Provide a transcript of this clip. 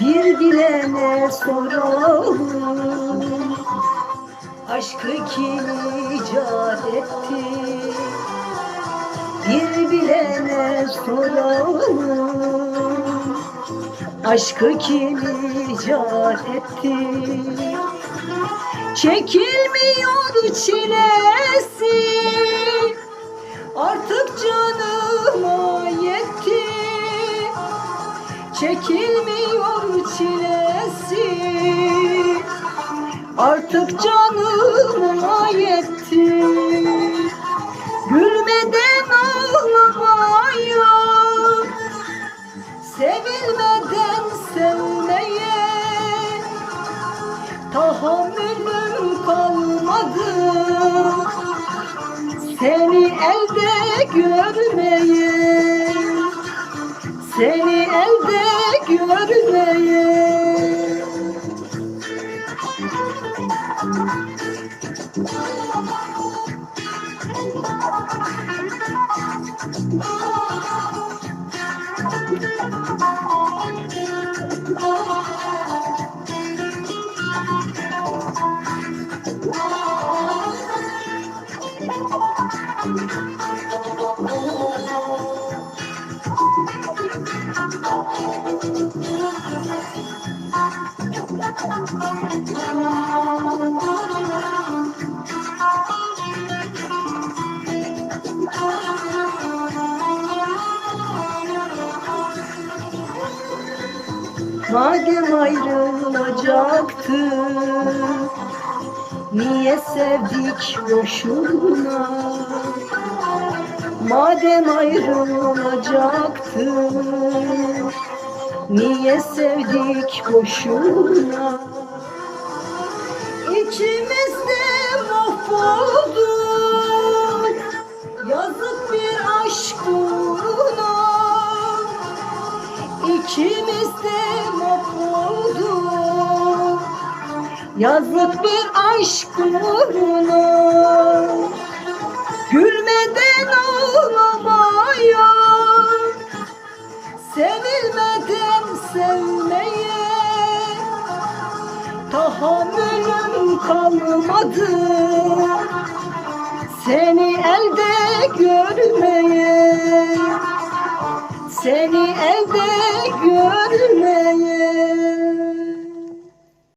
Bir bilene soralım. Aşkı kim icat etti? Bir bilene soralım Aşkı kim icat etti? Çekilmiyor çilesi. Artık canıma yetti. Çekilmiyor çilesi. Artık canıma yetti Sevilmeden sevmeye Tahammülüm kalmadı. Seni elde görmeye Seni elde görmeye Madem ayrılacaktı Niye sevdik boşuna? Madem ayrılacaktı Niye sevdik boşuna? İçimizde mahvolduk Yazık bir aşk uğruna. İkimiz de mahvolduk Yazık bir aşk uğruna. Gülmeden ağlamaya. Sevilmeden sevmeye. Tahammülüm kalmadı. Seni elde görmeye. Seni elde görmeye